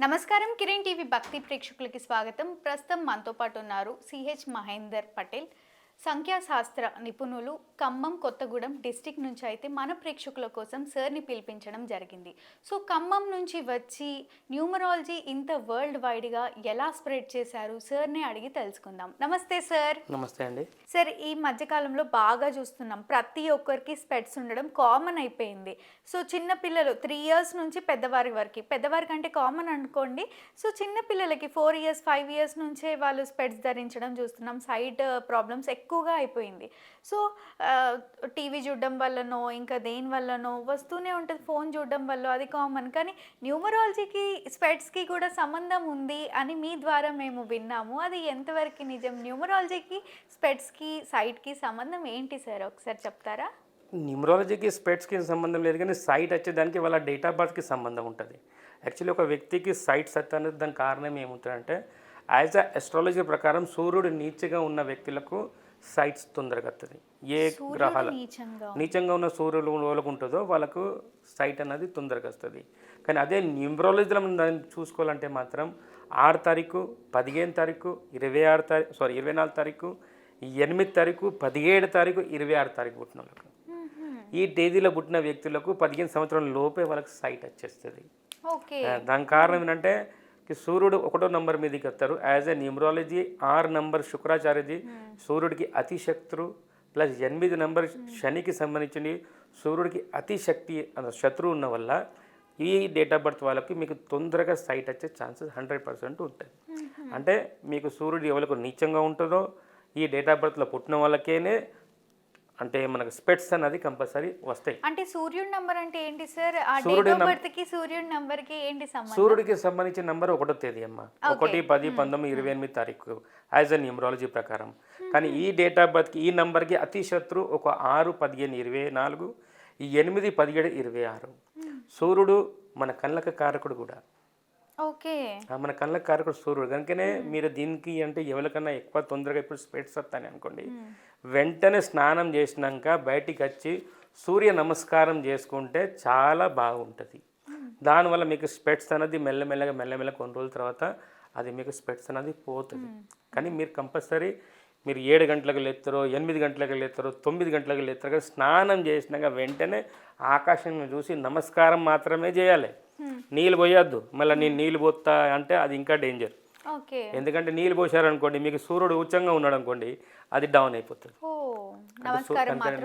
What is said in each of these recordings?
నమస్కారం కిరణ్ టీవీ భక్తి ప్రేక్షకులకి స్వాగతం. ప్రస్తుతం మనతో పాటు ఉన్నారు సిహెచ్ మహేందర్ పటేల్. సంఖ్యాశాస్త్ర నిపుణులు ఖమ్మం కొత్తగూడెం డిస్టిక్ నుంచి అయితే మన ప్రేక్షకుల కోసం సార్ని పిలిపించడం జరిగింది. సో ఖమ్మం నుంచి వచ్చి న్యూమరాలజీ ఇంత వరల్డ్ వైడ్గా ఎలా స్ప్రెడ్ చేశారు? సార్ని అడిగి తెలుసుకుందాం. నమస్తే సార్. నమస్తే అండి. సార్ ఈ మధ్యకాలంలో బాగా చూస్తున్నాం. ప్రతి ఒక్కరికి స్పెట్స్ ఉండడం కామన్ అయిపోయింది. సో చిన్న పిల్లలు త్రీ ఇయర్స్ నుంచి పెద్దవారి వరకు పెద్దవారికి అంటే కామన్ అనుకోండి. సో చిన్న పిల్లలకి ఫోర్ ఇయర్స్ ఫైవ్ ఇయర్స్ నుంచే వాళ్ళు స్పెట్స్ ధరించడం చూస్తున్నాం. సైట్ ప్రాబ్లమ్స్ ఎక్కువగా అయిపోయింది. సో టీవీ చూడడం వల్లనో ఇంకా దేని వల్లనో వస్తూనే ఉంటుంది ఫోన్ చూడడం వల్ల అది కామన్. కానీ న్యూమరాలజీకి స్పెట్స్కి కూడా సంబంధం ఉంది అని మీ ద్వారా మేము విన్నాము. అది ఎంతవరకు నిజం? న్యూమరాలజీకి స్పెట్స్కి సైట్కి సంబంధం ఏంటి సార్? ఒకసారి చెప్తారా? న్యూమరాలజీకి స్పెట్స్కి సంబంధం లేదు కానీ సైట్ వచ్చేదానికి వాళ్ళ డేట్ ఆఫ్ బర్త్కి సంబంధం ఉంటుంది. యాక్చువల్లీ ఒక వ్యక్తికి సైట్ సత్ అనేది దాని కారణం ఏముంటుందంటే యాజ్ అ అస్ట్రాలజీ ప్రకారం సూర్యుడు నీచగా ఉన్న వ్యక్తులకు సైట్స్ తొందరగా వస్తుంది ఏ గ్రహాల నీచంగా ఉన్న సూర్యుడు వాళ్ళకు ఉంటుందో వాళ్ళకు సైట్ అనేది తొందరగా వస్తుంది. కానీ అదే న్యూమరాలజీలో మనం దాన్ని చూసుకోవాలంటే మాత్రం ఆరు తారీఖు పదిహేను తారీఖు ఇరవై ఆరు తారీఖు సారీ ఇరవై నాలుగు తారీఖు ఎనిమిది తారీఖు పదిహేడు తారీఖు ఇరవై ఆరు తారీఖు పుట్టిన వాళ్ళకు. ఈ తేదీలో పుట్టిన వ్యక్తులకు పదిహేను సంవత్సరాల లోపే వాళ్ళకి సైట్ వచ్చేస్తుంది. దానికి కారణం ఏంటంటే సూర్యుడు ఒకటో నంబర్ మీదకి వస్తారు. యాజ్ ఎ న్యూమరాలజీ ఆరు నంబర్ శుక్రాచార్యజీ సూర్యుడికి అతి శత్రు ప్లస్ ఎనిమిది నంబర్ శనికి సంబంధించి సూర్యుడికి అతి శక్తి అన్న శత్రువు ఉన్న వల్ల ఈ డేట్ ఆఫ్ బర్త్ వాళ్ళకి మీకు తొందరగా సైట్ వచ్చే ఛాన్సెస్ హండ్రెడ్ పర్సెంట్ ఉంటాయి. అంటే మీకు సూర్యుడు ఎవరికి నీచంగా ఉంటుందో ఈ డేట్ ఆఫ్ బర్త్లో పుట్టిన వాళ్ళకేనే అంటే మనకు స్పెట్స్ అన్నది కంపల్సరీ వస్తాయి. అంటే సూర్యుడి నంబర్ అంటే ఏంటి సార్? సూర్యుడి సూర్యుడి నంబర్కి ఏంటి సంబంధం? సూర్యుడికి సంబంధించిన నంబర్ ఒకటో తేదీ అమ్మ. ఒకటి పది పంతొమ్మిది ఇరవై ఎనిమిది తారీఖు యాజ్ అ న్యూమరాలజీ ప్రకారం. కానీ ఈ డేట్ ఆఫ్ బర్త్కి ఈ నంబర్కి అతి శత్రు ఒక ఆరు పదిహేను ఇరవై నాలుగు ఈ ఎనిమిది పదిహేడు ఇరవై ఆరు. సూర్యుడు మన కళ్ళక కారకుడు కూడా. ఓకే. మన కళ్ళ కారకుడు సూర్యుడు. కనుకనే మీరు దీనికి అంటే ఎవరికన్నా ఎక్కువ తొందరగా ఇప్పుడు స్పెట్స్ వస్తాయని అనుకోండి. వెంటనే స్నానం చేసినాక బయటికి వచ్చి సూర్య నమస్కారం చేసుకుంటే చాలా బాగుంటుంది. దానివల్ల మీకు స్పెట్స్ అనేది మెల్లమెల్లగా మెల్లమెల్లగా కొన్ని రోజుల తర్వాత అది మీకు స్పెట్స్ అనేది పోతుంది. కానీ మీరు కంపల్సరీ మీరు ఏడు గంటలకు లేస్తారో ఎనిమిది గంటలకు లేస్తారో తొమ్మిది గంటలకు లేస్తారో కానీ స్నానం చేసినాక వెంటనే ఆకాశం చూసి నమస్కారం మాత్రమే చేయాలి. నీళ్ళు పోయొద్దు. మళ్ళీ నేను నీళ్ళు పోతా అంటే అది ఇంకా డేంజర్ ఎందుకంటే నీళ్ళు పోసారనుకోండి మీకు సూర్యుడు ఉచ్చంగా ఉన్నాడు అనుకోండి అది డౌన్ అయిపోతుంది.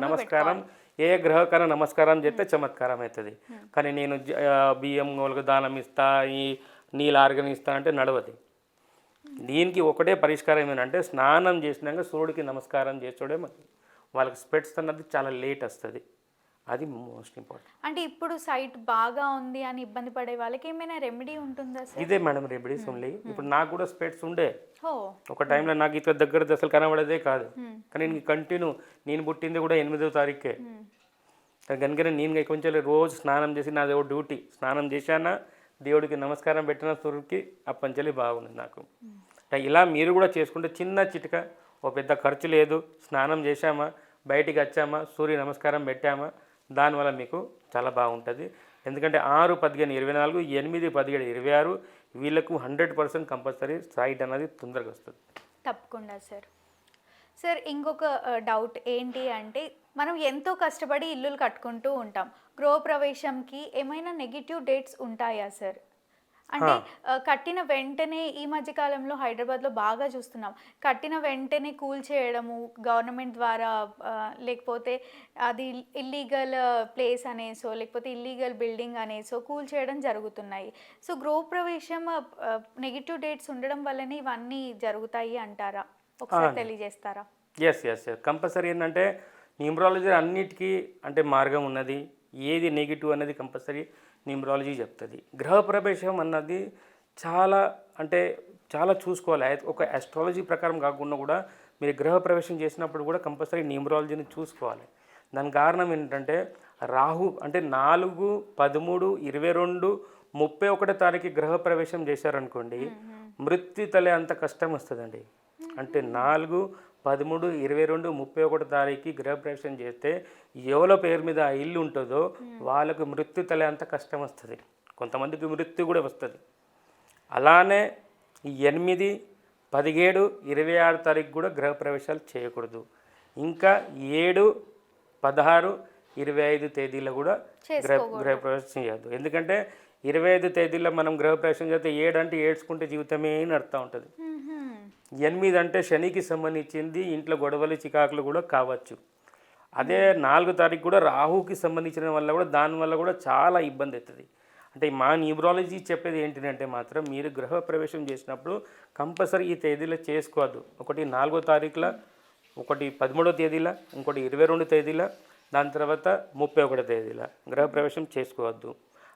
నమస్కారం ఏ గ్రహకైనా నమస్కారం చేస్తే చమత్కారం అవుతుంది. కానీ నేను బియ్యం వాళ్ళకి దానం ఇస్తా ఈ నీళ్ళు ఆర్గన్ ఇస్తా అంటే నడవది. దీనికి ఒకటే పరిష్కారం ఏంటంటే స్నానం చేసినాక సూర్యుడికి నమస్కారం చేసోడే. వాళ్ళకి స్పెట్స్ అన్నది చాలా లేట్ వస్తుంది. అది మోస్ట్ ఇంపార్టెంట్. అంటే ఇప్పుడు సైట్ బాగా ఉంది అని ఇబ్బంది పడే వాళ్ళకి ఏమైనా రెమెడీ ఉంటుందా ఇదే మేడం రెమెడీస్ ఓన్లీ ఇప్పుడు నాకు కూడా స్పెట్స్ ఉండే. ఒక టైంలో నాకు ఇట్లా దగ్గర అసలు కనబడేదే కాదు. కానీ నేను కంటిన్యూ నేను పుట్టింది కూడా ఎనిమిదో తారీఖే. కనుకనే నేను కొంచెం రోజు స్నానం చేసి నాది ఒక డ్యూటీ స్నానం చేశానా? దేవుడికి నమస్కారం పెట్టిన సూర్యుడికి అప్పంచలి బాగుంది నాకు. ఇలా మీరు కూడా చేసుకుంటే చిన్న చిటిక ఓ పెద్ద ఖర్చు లేదు స్నానం చేశామా బయటికి వచ్చామా సూర్య నమస్కారం పెట్టామా దానివల్ల మీకు చాలా బాగుంటుంది. ఎందుకంటే ఆరు పదిహేను ఇరవై నాలుగు ఎనిమిది పదిహేడు ఇరవై ఆరు వీళ్ళకు హండ్రెడ్ పర్సెంట్ కంపల్సరీ సైట్ అనేది తొందరగా వస్తుంది. తప్పకుండా సార్. సార్ ఇంకొక డౌట్ ఏంటి అంటే మనం ఎంతో కష్టపడి ఇల్లులు కట్టుకుంటూ ఉంటాం. గృహప్రవేశంకి ఏమైనా నెగిటివ్ డేట్స్ ఉంటాయా సార్? అంటే కట్టిన వెంటనే ఈ మధ్య కాలంలో హైదరాబాద్లో బాగా చూస్తున్నాం. కట్టిన వెంటనే కూల్ చేయడము గవర్నమెంట్ ద్వారా లేకపోతే అది ఇల్లీగల్ ప్లేస్ అనేసో లేకపోతే ఇల్లీగల్ బిల్డింగ్ అనేసో కూల్ చేయడం జరుగుతున్నాయి. సో గృహప్రవేశం నెగిటివ్ డేట్స్ ఉండడం వల్లనే ఇవన్నీ జరుగుతాయి అంటారా? ఒకసారి తెలియజేస్తారా? ఎస్ ఎస్ ఎస్ కంపల్సరీ ఏంటంటే న్యూమరాలజీ అన్నిటికీ అంటే మార్గం ఉన్నది. ఏది నెగిటివ్ అనేది కంపల్సరీ న్యూమరాలజీ చెప్తుంది. గ్రహ ప్రవేశం అన్నది చాలా అంటే చాలా చూసుకోవాలి. ఒక అస్ట్రాలజీ ప్రకారం కాకుండా కూడా మీరు గృహ ప్రవేశం చేసినప్పుడు కూడా కంపల్సరీ న్యూమరాలజీని చూసుకోవాలి. దానికి కారణం ఏంటంటే రాహు అంటే నాలుగు పదమూడు ఇరవై రెండు ముప్పై ఒకటో తారీఖు గృహ ప్రవేశం చేశారనుకోండి మృత్యు తలే అంత కష్టం వస్తుందండి. అంటే నాలుగు పదమూడు ఇరవై రెండు ముప్పై ఒకటో తారీఖు గృహప్రవేశం చేస్తే ఎవరి పేరు మీద ఆ ఇల్లు ఉంటుందో వాళ్ళకు మృత్యు తలే అంత కష్టం వస్తుంది. కొంతమందికి మృత్యు కూడా వస్తుంది. అలానే ఎనిమిది పదిహేడు ఇరవై ఆరు తారీఖు కూడా గృహప్రవేశాలు చేయకూడదు. ఇంకా ఏడు పదహారు ఇరవై ఐదు తేదీలో కూడా గృహ గృహప్రవేశం చేయొద్దు. ఎందుకంటే ఇరవై ఐదు తేదీలో మనం గృహప్రవేశం చేస్తే ఏడు అంటే ఏడ్చుకుంటే జీవితమే నడుతూ ఉంటుంది. ఎనిమిది అంటే శనికి సంబంధించింది ఇంట్లో గొడవలు చికాకులు కూడా కావచ్చు. అదే నాలుగు తారీఖు కూడా రాహుకి సంబంధించిన వల్ల కూడా దానివల్ల కూడా చాలా ఇబ్బంది అవుతుంది. అంటే మా న్యూమరాలజీ చెప్పేది ఏంటంటే మాత్రం మీరు గృహ ప్రవేశం చేసినప్పుడు కంపల్సరీ ఈ తేదీలో చేసుకోవద్దు. ఒకటి నాలుగో తారీఖుల ఒకటి పదమూడో తేదీల ఇంకోటి ఇరవై రెండు తేదీల దాని తర్వాత ముప్పై ఒకటో తేదీల గృహప్రవేశం చేసుకోవద్దు.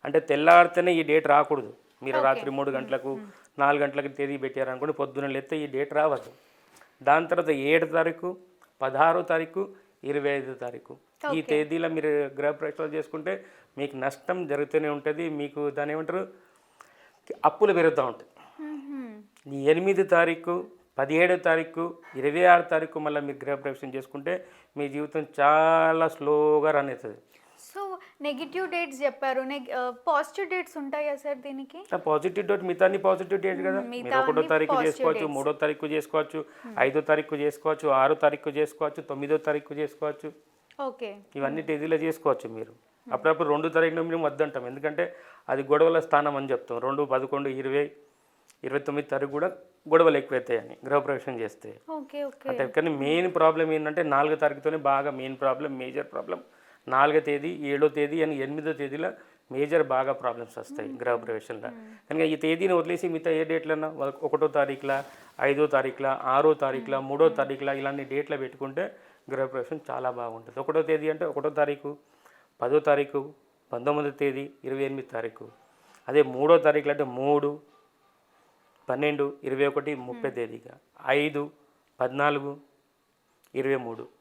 అంటే తెల్లారితేనే ఈ డేట్ రాకూడదు. మీరు రాత్రి మూడు గంటలకు నాలుగు గంటలకు తేదీ పెట్టారనుకోండి పొద్దున్న లేస్తే ఈ డేట్ రావద్దు. దాని తర్వాత ఏడు తారీఖు పదహారో తారీఖు ఇరవై ఐదో తారీఖు. ఈ తేదీలో మీరు గృహప్రవేశాలు చేసుకుంటే మీకు నష్టం జరుగుతూనే ఉంటుంది మీకు దాని ఏమంటారు అప్పులు పెరుగుతూ ఉంటాయి. మ్మ్హ్మ్. ఈ ఎనిమిది తారీఖు పదిహేడో తారీఖు ఇరవై ఆరు తారీఖు మళ్ళీ మీరు గృహప్రవేశం చేసుకుంటే మీ జీవితం చాలా స్లోగా రన్ అవుతుంది. నెగిటివ్ డేట్స్ చెప్పారు. పాజిటివ్ డేట్స్ ఉంటాయా సార్ దీనికి? పాజిటివ్ డేట్ మిగతా పాజిటివ్ డేట్ కదా. మీరు ఒకటో తారీఖు చేసుకోవచ్చు మూడో తారీఖు చేసుకోవచ్చు ఐదో తారీఖు చేసుకోవచ్చు ఆరో తారీఖు చేసుకోవచ్చు తొమ్మిదో తారీఖు చేసుకోవచ్చు. ఓకే. ఇవన్నీ తేదీలో చేసుకోవచ్చు మీరు. అప్పుడప్పుడు రెండు తారీఖున మేము వద్దంటాం. ఎందుకంటే అది గొడవల స్థానం అని చెప్తాం. రెండు పదకొండు ఇరవై ఇరవై తొమ్మిది తారీఖు కూడా గొడవలు ఎక్కువైతాయని గృహప్రవేశం చేస్తే. అంటే కానీ మెయిన్ ప్రాబ్లం ఏంటంటే నాలుగో తారీఖుతోనే బాగా మెయిన్ ప్రాబ్లం మేజర్ ప్రాబ్లం. నాలుగో తేదీ ఏడో తేదీ అని ఎనిమిదో తేదీలో మేజర్ బాగా ప్రాబ్లమ్స్ వస్తాయి గృహప్రవేశంలో కనుక ఈ తేదీని వదిలేసి మిగతా ఏ డేట్లన్నా ఒక- ఒకటో తారీఖుల ఐదో తారీఖుల ఆరో తారీఖుల మూడో తారీఖుల ఇలాంటి డేట్లు పెట్టుకుంటే గృహప్రవేశం చాలా బాగుంటుంది. ఒకటో తేదీ అంటే ఒకటో తారీఖు పదో తారీఖు పంతొమ్మిదో తేదీ ఇరవై ఎనిమిది తారీఖు. అదే మూడో తారీఖులు అంటే మూడు పన్నెండు ఇరవై ఒకటి ముప్పై తేదీగా. ఐదు పద్నాలుగు ఇరవై మూడు.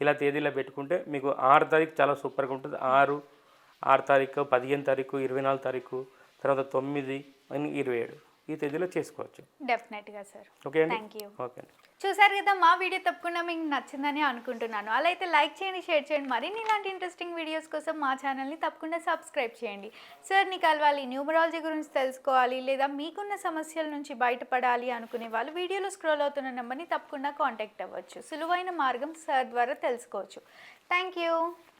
ఇలా తేదీలో పెట్టుకుంటే మీకు ఆరు తారీఖు చాలా సూపర్గా ఉంటుంది. ఆరు ఆరు తారీఖు పదిహేను తారీఖు ఇరవై నాలుగు తారీఖు తర్వాత తొమ్మిది అని ఇరవై ఏడు. ఈ తేదీలో చేసుకోవచ్చు. డెఫినెట్గా sir okay thank you okay చూసారు కదా మా వీడియో తప్పకుండా మీకు నచ్చిందని అనుకుంటున్నాను. అలా అయితే లైక్ చేయండి షేర్ చేయండి. మరిన్ని ఇలాంటి ఇంట్రెస్టింగ్ వీడియోస్ కోసం మా ఛానల్ని తప్పకుండా సబ్స్క్రైబ్ చేయండి. సార్ని కలవాలి న్యూమరాలజీ గురించి తెలుసుకోవాలి లేదా మీకున్న సమస్యల నుంచి బయటపడాలి అనుకునే వాళ్ళు వీడియోలో స్క్రోల్ అవుతున్న నెంబర్ని తప్పకుండా కాంటాక్ట్ అవ్వచ్చు. సులువైన మార్గం సార్ ద్వారా తెలుసుకోవచ్చు. Thank you